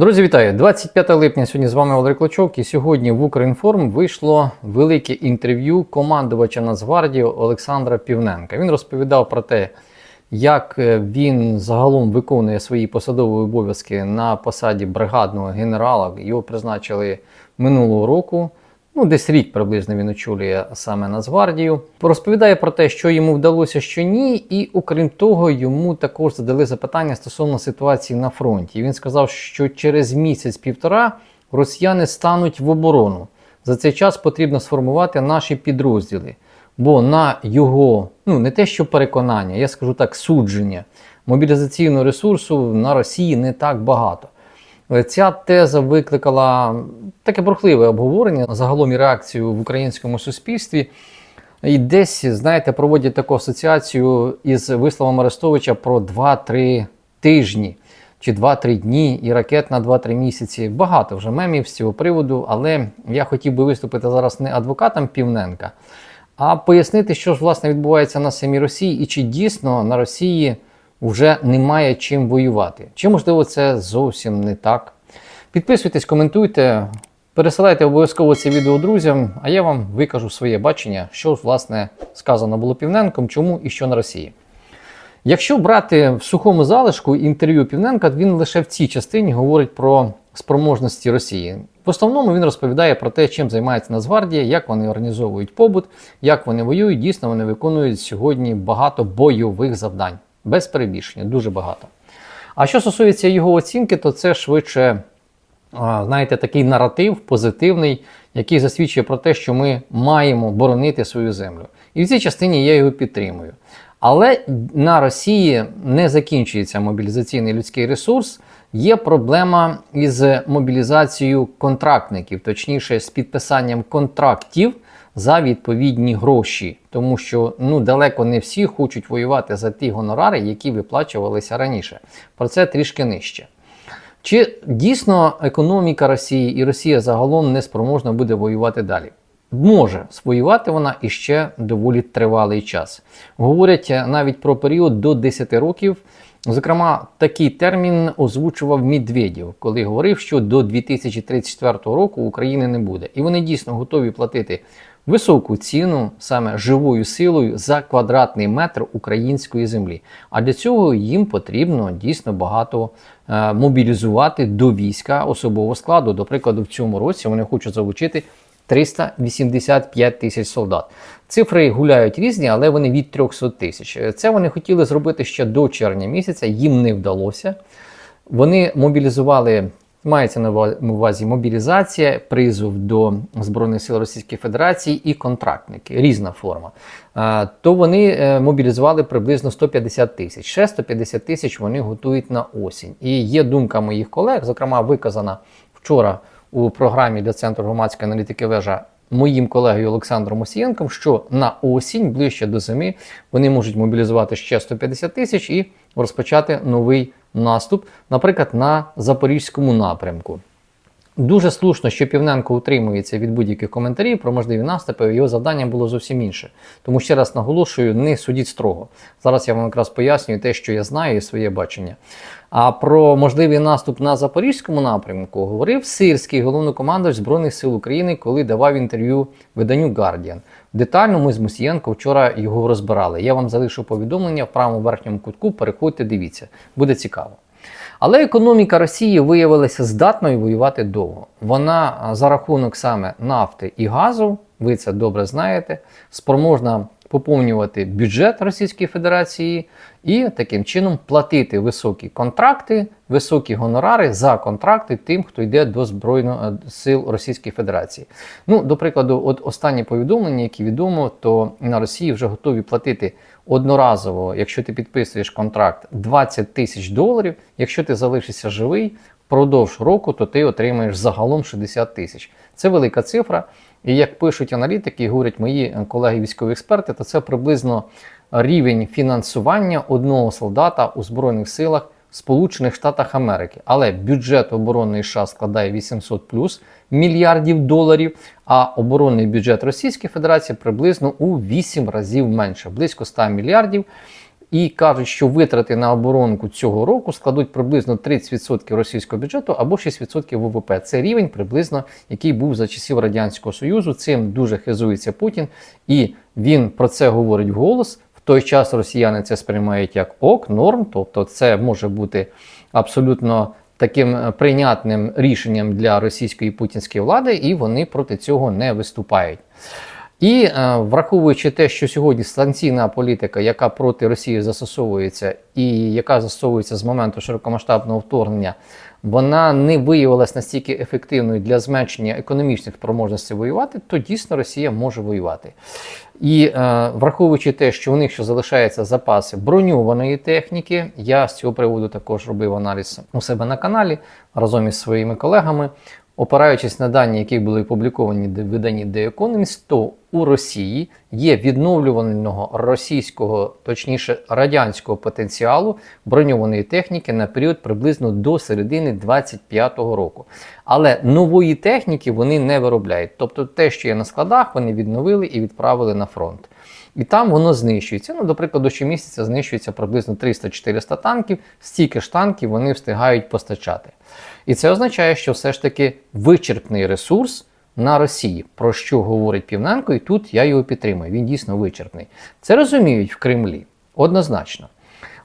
Друзі, вітаю! 25 липня сьогодні з вами Олег Клочок. І сьогодні в Українформ вийшло велике інтерв'ю командувача Нацгвардії Олександра Півненка. Він розповідав про те, як е, він загалом виконує свої посадові обов'язки на посаді бригадного генерала. Його призначили минулого року. Ну, десь рік приблизно він очолює саме Нацгвардію. Розповідає про те, що йому вдалося, що ні, і окрім того, йому також задали запитання стосовно ситуації на фронті. Він сказав, що через місяць-півтора росіяни стануть в оборону. За цей час потрібно сформувати наші підрозділи. Бо на його, ну не те, що переконання, я скажу так, судження мобілізаційного ресурсу на Росії не так багато. Ця теза викликала таке бурхливе обговорення загалом і реакцію в українському суспільстві. І десь, знаєте, проводять таку асоціацію із висловом Арестовича про 2-3 тижні чи 2-3 дні і ракет на 2-3 місяці. Багато вже мемів з цього приводу, але я хотів би виступити зараз не адвокатом Півненка, а пояснити, що ж власне відбувається на самій Росії і чи дійсно на Росії вже немає чим воювати. Чи можливо це зовсім не так? Підписуйтесь, коментуйте, пересилайте обов'язково це відео друзям, а я вам викажу своє бачення, що власне сказано було Півненком, чому і що на Росії. Якщо брати в сухому залишку інтерв'ю Півненка, він лише в цій частині говорить про спроможності Росії. В основному він розповідає про те, чим займається Нацгвардія, як вони організовують побут, як вони воюють. Дійсно, вони виконують сьогодні багато бойових завдань. Без перебільшення, дуже багато. А що стосується його оцінки, то це швидше, знаєте, такий наратив позитивний, який засвідчує про те, що ми маємо боронити свою землю. І в цій частині я його підтримую. Але на Росії не закінчується мобілізаційний людський ресурс. Є проблема із мобілізацією контрактників, точніше, з підписанням контрактів за відповідні гроші, тому що ну далеко не всі хочуть воювати за ті гонорари, які виплачувалися раніше. Про це трішки нижче. Чи дійсно економіка Росії і Росія загалом не спроможна буде воювати далі? Може своювати вона іще доволі тривалий час. Говорять навіть про період до 10 років. Зокрема, такий термін озвучував Медведєв, коли говорив, що до 2034 року України не буде. І вони дійсно готові платити високу ціну саме живою силою за квадратний метр української землі. А для цього їм потрібно дійсно багато е, мобілізувати до війська особового складу. До прикладу, в цьому році вони хочуть залучити 385 тисяч солдат. Цифри гуляють різні, але вони від 300 тисяч. Це вони хотіли зробити ще до червня місяця, їм не вдалося. Вони мобілізували. Мається на увазі мобілізація, призов до Збройних сил Російської Федерації і контрактники, різна форма. То вони е, мобілізували приблизно 150 тисяч. Ще 150 тисяч вони готують на осінь. І є думка моїх колег, зокрема, виказана вчора у програмі для Центру громадської аналітики вежа моїм колегою Олександром Осієнком, що на осінь, ближче до зими, вони можуть мобілізувати ще 150 тисяч і розпочати новий наступ, наприклад, на запорізькому напрямку. Дуже слушно, що Півненко утримується від будь-яких коментарів про можливі наступи. Його завдання було зовсім інше. Тому ще раз наголошую, не судіть строго. Зараз я вам якраз пояснюю те, що я знаю, і своє бачення. А про можливий наступ на запорізькому напрямку говорив сирський головнокомандувач Збройних сил України, коли давав інтерв'ю виданню Guardian. Детально ми з Мусієнко вчора його розбирали. Я вам залишу повідомлення в правому верхньому кутку. Переходьте, дивіться, буде цікаво. Але економіка Росії виявилася здатною воювати довго. Вона за рахунок саме нафти і газу, ви це добре знаєте, спроможна поповнювати бюджет Російської Федерації і таким чином платити високі контракти, високі гонорари за контракти тим, хто йде до Збройних е, сил Російської Федерації. Ну, до прикладу, от останні повідомлення, які відомо, то на Росії вже готові платити одноразово, якщо ти підписуєш контракт 20 тисяч доларів. Якщо ти залишишся живий впродовж року, то ти отримаєш загалом 60 тисяч. Це велика цифра. І як пишуть аналітики, і говорять мої колеги військові експерти, то це приблизно рівень фінансування одного солдата у Збройних силах Сполучених Штатах Америки. Але бюджет оборонної США складає 800 плюс мільярдів доларів, а оборонний бюджет Російської Федерації приблизно у 8 разів менше, близько 100 мільярдів. І кажуть, що витрати на оборонку цього року складуть приблизно 30% російського бюджету або 6% ВВП. Це рівень приблизно, який був за часів Радянського Союзу. Цим дуже хизується Путін, і він про це говорить вголос. В той час росіяни це сприймають як ок, норм, тобто це може бути абсолютно таким е, прийнятним рішенням для російської путінської влади, і вони проти цього не виступають. І е, враховуючи те, що сьогодні санкційна політика, яка проти Росії застосовується, і яка застосовується з моменту широкомасштабного вторгнення, вона не виявилася настільки ефективною для зменшення економічних спроможностей воювати, то дійсно Росія може воювати. І е, враховуючи те, що у них ще залишаються запаси броньованої техніки, я з цього приводу також робив аналіз у себе на каналі разом із своїми колегами. Опираючись на дані, які були опубліковані в виданні The Economist, то у Росії є відновлюваного російського, точніше радянського потенціалу броньованої техніки на період приблизно до середини 25-го року. Але нової техніки вони не виробляють. Тобто те, що є на складах, вони відновили і відправили на фронт. І там воно знищується. Ну, до прикладу, щомісяця знищується приблизно 300-400 танків, стільки ж танків вони встигають постачати. І це означає, що все ж таки вичерпний ресурс на Росії, про що говорить Півненко, і тут я його підтримую. Він дійсно вичерпний. Це розуміють в Кремлі однозначно.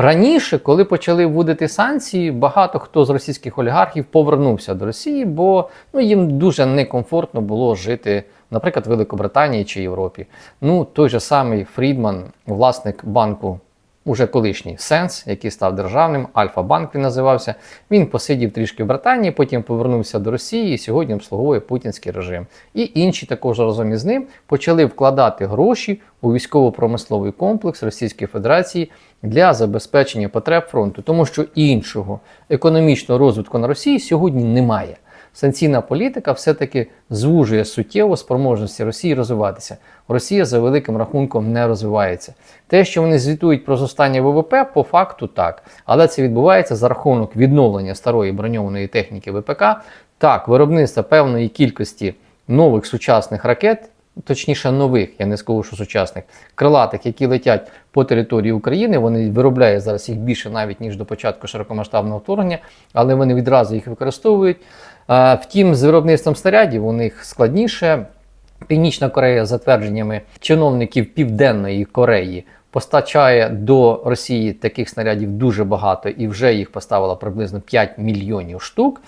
Раніше, коли почали вводити санкції, багато хто з російських олігархів повернувся до Росії, бо ну, їм дуже некомфортно було жити, наприклад, в Великобританії чи Європі. Ну, той же самий Фрідман, власник банку уже колишній Сенс, який став державним, Альфа-банк він називався. Він посидів трішки в Британії, потім повернувся до Росії і сьогодні обслуговує путінський режим. І інші також разом із ним почали вкладати гроші у військово-промисловий комплекс Російської Федерації для забезпечення потреб фронту, тому що іншого економічного розвитку на Росії сьогодні немає. Санкційна політика все-таки звужує суттєво спроможності Росії розвиватися. Росія за великим рахунком не розвивається. Те, що вони звітують про зростання ВВП, по факту так. Але це відбувається за рахунок відновлення старої броньованої техніки ВПК, так, виробництва певної кількості нових сучасних ракет. Точніше, нових, я не скажу, що сучасних крилатих, які летять по території України. Вони виробляють зараз їх більше навіть ніж до початку широкомасштабного вторгнення, але вони відразу їх використовують. Втім, з виробництвом снарядів у них складніше. Північна Корея за твердженнями чиновників Південної Кореї постачає до Росії таких снарядів дуже багато і вже їх поставила приблизно 5 мільйонів штук.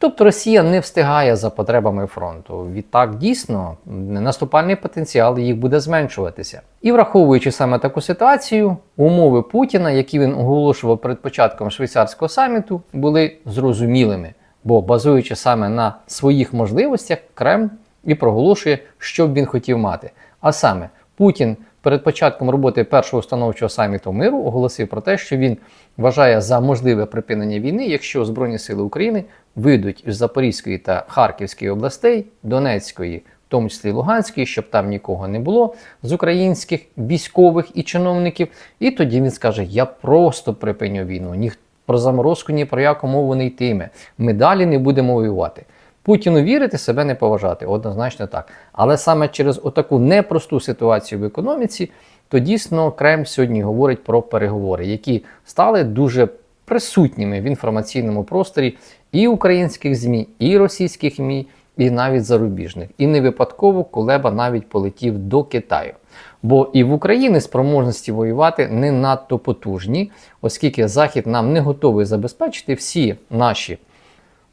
Тобто Росія не встигає за потребами фронту. Відтак, дійсно, наступальний потенціал їх буде зменшуватися. І враховуючи саме таку ситуацію, умови Путіна, які він оголошував перед початком швейцарського саміту, були зрозумілими. Бо базуючи саме на своїх можливостях, Кремль і проголошує, що б він хотів мати. А саме Путін перед початком роботи першого установчого саміту миру оголосив про те, що він вважає за можливе припинення війни, якщо Збройні Сили України вийдуть із Запорізької та Харківської областей, Донецької, в тому числі Луганської, щоб там нікого не було, з українських військових і чиновників. І тоді він скаже: Я просто припиню війну. Ніхто про заморозку ні про яку мову не йтиме. Ми далі не будемо воювати. Путіну вірити, себе не поважати, однозначно так. Але саме через отаку непросту ситуацію в економіці, то дійсно Кремль сьогодні говорить про переговори, які стали дуже присутніми в інформаційному просторі і українських ЗМІ, і російських ЗМІ, і навіть зарубіжних. І не випадково Кулеба навіть полетів до Китаю. Бо і в Україні спроможності воювати не надто потужні, оскільки Захід нам не готовий забезпечити всі наші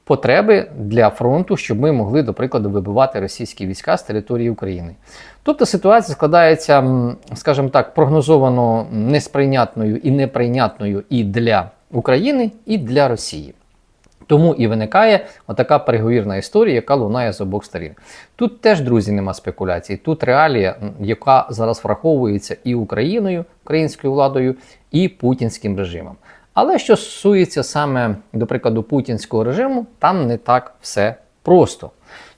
потреби для фронту, щоб ми могли, до прикладу, вибивати російські війська з території України. Тобто ситуація складається, скажімо так, прогнозовано несприйнятною і неприйнятною і для України, і для Росії. Тому і виникає отака переговірна історія, яка лунає з обох сторін. Тут теж, друзі, нема спекуляцій. Тут реалія, яка зараз враховується і Україною, українською владою, і путінським режимом. Але що стосується саме, до прикладу, путінського режиму, там не так все просто.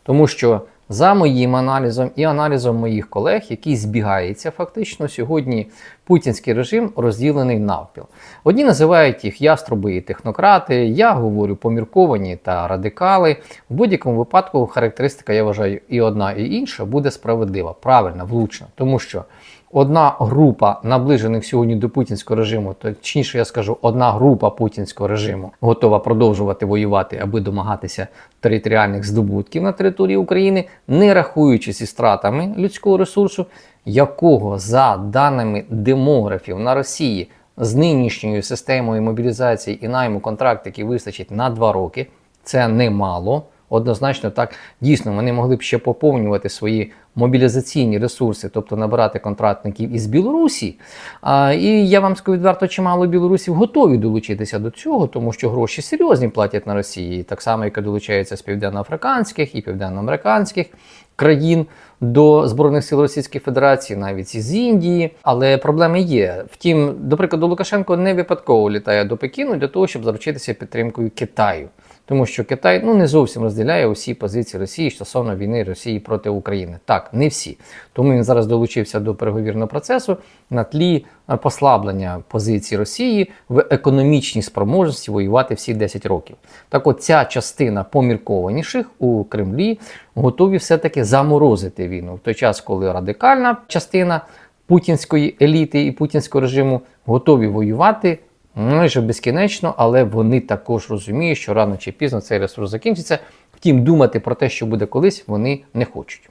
Тому що за моїм аналізом і аналізом моїх колег, який збігається фактично, сьогодні путінський режим розділений навпіл. Одні називають їх яструби і технократи, я говорю помірковані та радикали. В будь-якому випадку характеристика, я вважаю, і одна, і інша буде справедлива, правильна, влучна. Тому що одна група наближених сьогодні до путінського режиму, точніше я скажу, одна група путінського режиму готова продовжувати воювати, аби домагатися територіальних здобутків на території України, не рахуючись із стратами людського ресурсу, якого за даними демографів на Росії з нинішньою системою мобілізації і найму контрактиків вистачить на 2 роки. Це немало. Однозначно, так дійсно вони могли б ще поповнювати свої мобілізаційні ресурси, тобто набирати контрактників із Білорусі. А, і я вам скажу відверто, чимало білорусів готові долучитися до цього, тому що гроші серйозні платять на Росії, так само, як і долучаються з південноафриканських і південноамериканських країн до Збройних сил Російської Федерації, навіть із Індії. Але проблеми є. Втім, до прикладу, Лукашенко не випадково літає до Пекіну для того, щоб заручитися підтримкою Китаю. Тому що Китай ну не зовсім розділяє усі позиції Росії стосовно війни Росії проти України. Так, не всі. Тому він зараз долучився до переговірного процесу на тлі е, послаблення позиції Росії в економічній спроможності воювати всі 10 років. Так, от ця частина поміркованіших у Кремлі готові все-таки заморозити війну в той час, коли радикальна частина путінської еліти і путінського режиму готові воювати майже безкінечно, але вони також розуміють, що рано чи пізно цей ресурс закінчиться. Втім, думати про те, що буде колись, вони не хочуть.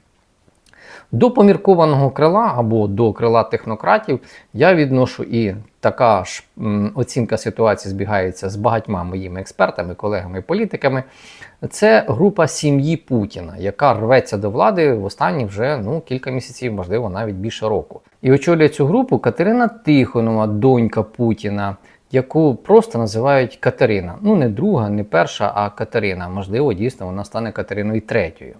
До поміркованого крила або до крила технократів я відношу і така ж оцінка ситуації збігається з багатьма моїми експертами, колегами, політиками. Це група сім'ї Путіна, яка рветься до влади в останні вже ну, кілька місяців, можливо, навіть більше року. І очолює цю групу Катерина Тихонова, донька Путіна яку просто називають Катерина. Ну, не друга, не перша, а Катерина. Можливо, дійсно вона стане Катериною третьою.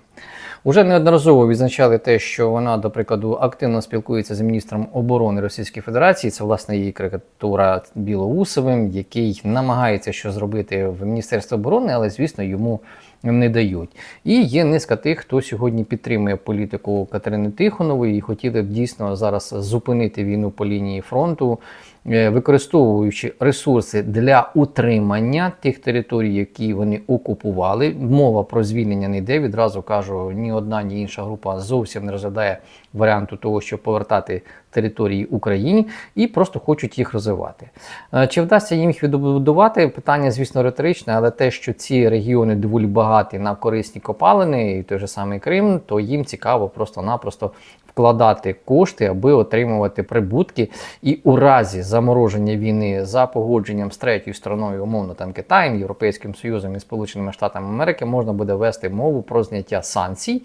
Уже неодноразово відзначали те, що вона, до прикладу, активно спілкується з міністром оборони Російської Федерації. Це власне її карикатура Білоусовим, який намагається що зробити в Міністерстві оборони, але звісно йому не дають. І є низка тих, хто сьогодні підтримує політику Катерини Тихонової і хотіли б дійсно зараз зупинити війну по лінії фронту. Е, використовуючи ресурси для утримання тих територій, які вони окупували. Мова про звільнення не йде. Відразу кажу, ні одна, ні інша група зовсім не розглядає варіанту того, щоб повертати території Україні, і просто хочуть їх розвивати. Е, чи вдасться їм їх відбудувати? Питання, звісно, риторичне, але те, що ці регіони доволі багаті на корисні копалини, і той же самий Крим, то їм цікаво просто-напросто вкладати кошти, аби отримувати прибутки. І у разі замороження війни за погодженням з третьою стороною, умовно там Китаєм, Європейським Союзом і Сполученими Штатами Америки, можна буде вести мову про зняття санкцій.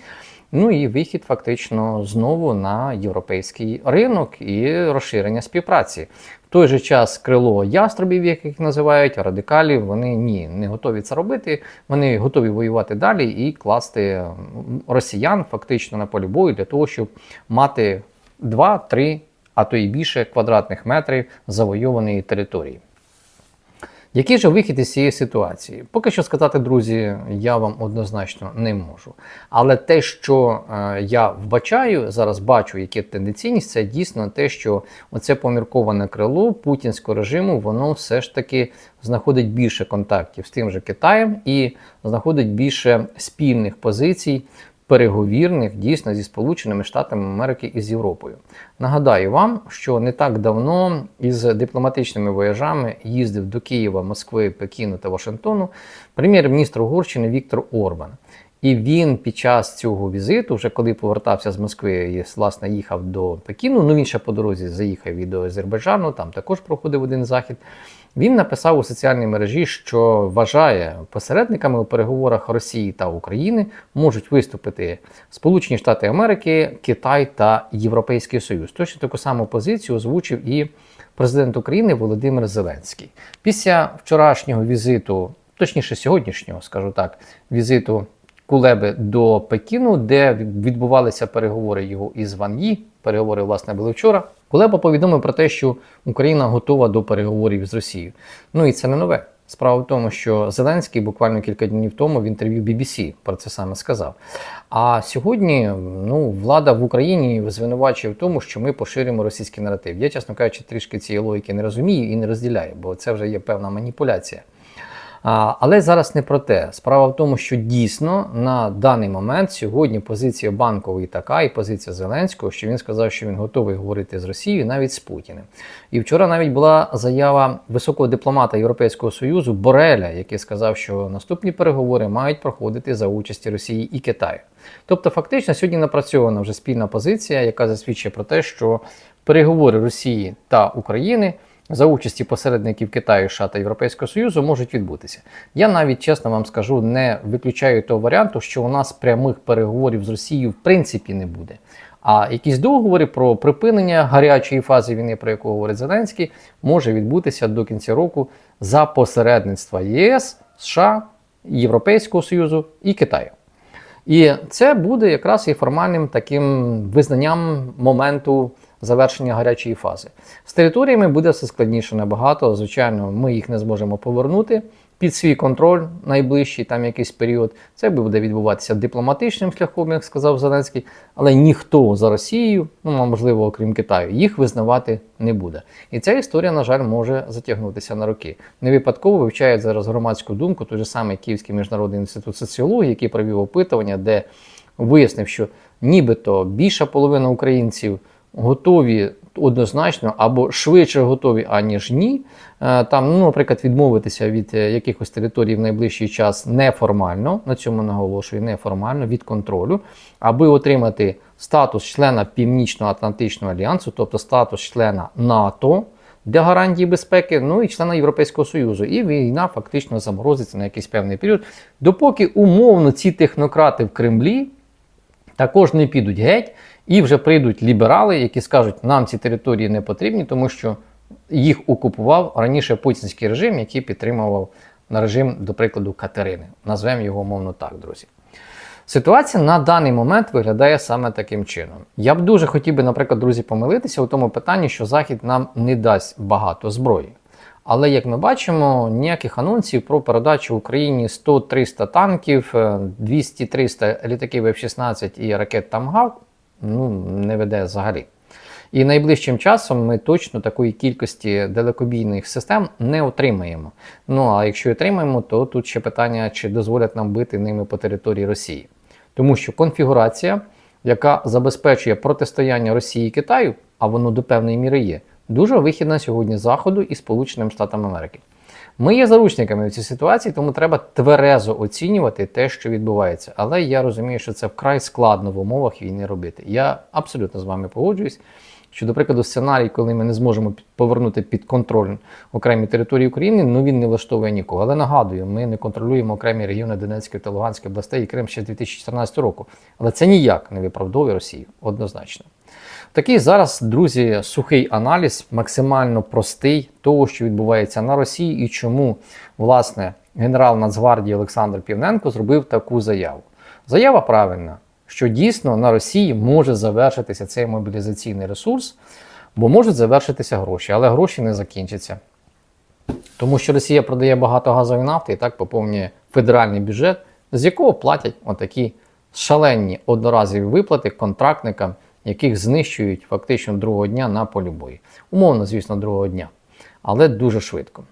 Ну і вихід фактично знову на європейський ринок і розширення співпраці. В той же час крило яструбів, як їх називають, радикалів, вони ні, не готові це робити. Вони готові воювати далі і класти росіян фактично на полі бою для того, щоб мати 2-3, а то і більше квадратних метрів завойованої території. Який же вихід із цієї ситуації? Поки що сказати, друзі, я вам однозначно не можу. Але те, що е, я вбачаю, зараз бачу, яке тенденційність, це дійсно те, що оце помірковане крило путінського режиму, воно все ж таки знаходить більше контактів з тим же Китаєм і знаходить більше спільних позицій переговірних дійсно зі Сполученими Штатами Америки і з Європою. Нагадаю вам, що не так давно із дипломатичними вояжами їздив до Києва, Москви, Пекіну та Вашингтону прем'єр-міністр Угорщини Віктор Орбан. І він під час цього візиту, вже коли повертався з Москви і власне їхав до Пекіну, ну він ще по дорозі заїхав і до Азербайджану, там також проходив один захід. Він написав у соціальній мережі, що вважає посередниками у переговорах Росії та України можуть виступити Сполучені Штати Америки, Китай та Європейський Союз. Точно таку саму позицію озвучив і президент України Володимир Зеленський. Після вчорашнього візиту, точніше сьогоднішнього, скажу так, візиту Кулеби до Пекіну, де відбувалися переговори його із Ван Ї, переговори власне були вчора. Кулеба повідомив про те, що Україна готова до переговорів з Росією. Ну і це не нове. Справа в тому, що Зеленський буквально кілька днів тому в інтерв'ю BBC про це саме сказав. А сьогодні ну, влада в Україні звинувачує в тому, що ми поширюємо російський наратив. Я, чесно кажучи, трішки цієї логіки не розумію і не розділяю, бо це вже є певна маніпуляція. Але зараз не про те. Справа в тому, що дійсно на даний момент сьогодні позиція банкової така, і позиція Зеленського, що він сказав, що він готовий говорити з Росією навіть з Путіним. І вчора навіть була заява високого дипломата Європейського Союзу Бореля, який сказав, що наступні переговори мають проходити за участі Росії і Китаю. Тобто, фактично, сьогодні напрацьована вже спільна позиція, яка засвідчує про те, що переговори Росії та України за участі посередників Китаю, США та Європейського Союзу можуть відбутися. Я навіть чесно вам скажу, не виключаю того варіанту, що у нас прямих переговорів з Росією в принципі не буде. А якісь договори про припинення гарячої фази війни, про яку говорить Зеленський, може відбутися до кінця року за посередництва ЄС, США, Європейського Союзу і Китаю. І це буде якраз і формальним таким визнанням моменту завершення гарячої фази. З територіями буде все складніше набагато. Звичайно, ми їх не зможемо повернути під свій контроль найближчий там якийсь період. Це буде відбуватися дипломатичним шляхом, як сказав Зеленський, але ніхто за Росією, ну можливо, окрім Китаю, їх визнавати не буде. І ця історія, на жаль, може затягнутися на роки. Не випадково вивчають зараз громадську думку, той же самий Київський міжнародний інститут соціології, який провів опитування, де вияснив, що нібито більша половина українців готові однозначно або швидше готові, аніж ні. Е, Там, ну, наприклад, відмовитися від е, якихось територій в найближчий час неформально, на цьому наголошую, неформально від контролю, аби отримати статус члена Північно-Атлантичного альянсу, тобто статус члена НАТО. Для гарантії безпеки, ну і члена Європейського Союзу. І війна фактично заморозиться на якийсь певний період, допоки умовно ці технократи в Кремлі також не підуть геть, і вже прийдуть ліберали, які скажуть, нам ці території не потрібні, тому що їх окупував раніше путінський режим, який підтримував на режим, до прикладу, Катерини. Назвемо його умовно так, друзі. Ситуація на даний момент виглядає саме таким чином. Я б дуже хотів би, наприклад, друзі, помилитися у тому питанні, що Захід нам не дасть багато зброї. Але як ми бачимо, ніяких анонсів про передачу Україні 100-300 танків, 200-300 літаків F-16 і ракет Тамгав ну, не веде взагалі. І найближчим часом ми точно такої кількості далекобійних систем не отримаємо. Ну а якщо отримаємо, то тут ще питання, чи дозволять нам бити ними по території Росії. Тому що конфігурація, яка забезпечує протистояння Росії і Китаю, а воно до певної міри є, дуже вихідна сьогодні Заходу і Сполученим Штатам Америки. Ми є заручниками в цій ситуації, тому треба тверезо оцінювати те, що відбувається. Але я розумію, що це вкрай складно в умовах війни робити. Я абсолютно з вами погоджуюсь. Що, до прикладу, сценарій, коли ми не зможемо повернути під контроль окремі території України, ну він не влаштовує нікого. Але нагадую, ми не контролюємо окремі регіони Донецької та Луганської областей і Крим ще з 2014 року. Але це ніяк не виправдовує Росію, однозначно. Такий зараз, друзі, сухий аналіз, максимально простий того, що відбувається на Росії, і чому власне генерал Нацгвардії Олександр Півненко зробив таку заяву. Заява правильна, що дійсно на Росії може завершитися цей мобілізаційний ресурс, бо можуть завершитися гроші, але гроші не закінчаться. Тому що Росія продає багато газової нафти і так поповнює федеральний бюджет, з якого платять отакі шалені одноразові виплати контрактникам яких знищують фактично другого дня на полі бою. Умовно, звісно, другого дня, але дуже швидко.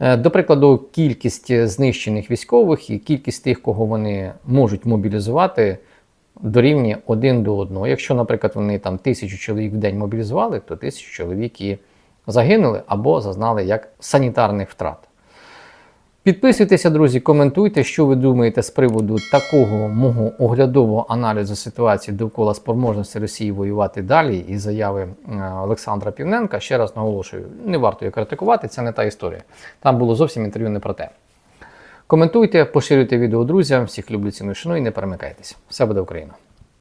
Е, до прикладу, кількість знищених військових і кількість тих, кого вони можуть мобілізувати, дорівнює один до одного. Якщо, наприклад, вони там тисячу чоловік в день мобілізували, то тисячу чоловік і загинули або зазнали як санітарних втрат. Підписуйтеся, друзі, коментуйте, що ви думаєте з приводу такого мого оглядового аналізу ситуації довкола спроможності Росії воювати далі і заяви е, Олександра Півненка. Ще раз наголошую, не варто її критикувати, це не та історія. Там було зовсім інтерв'ю не про те. Коментуйте, поширюйте відео друзям, всіх люблю ціну шану і не перемикайтесь. Все буде Україна!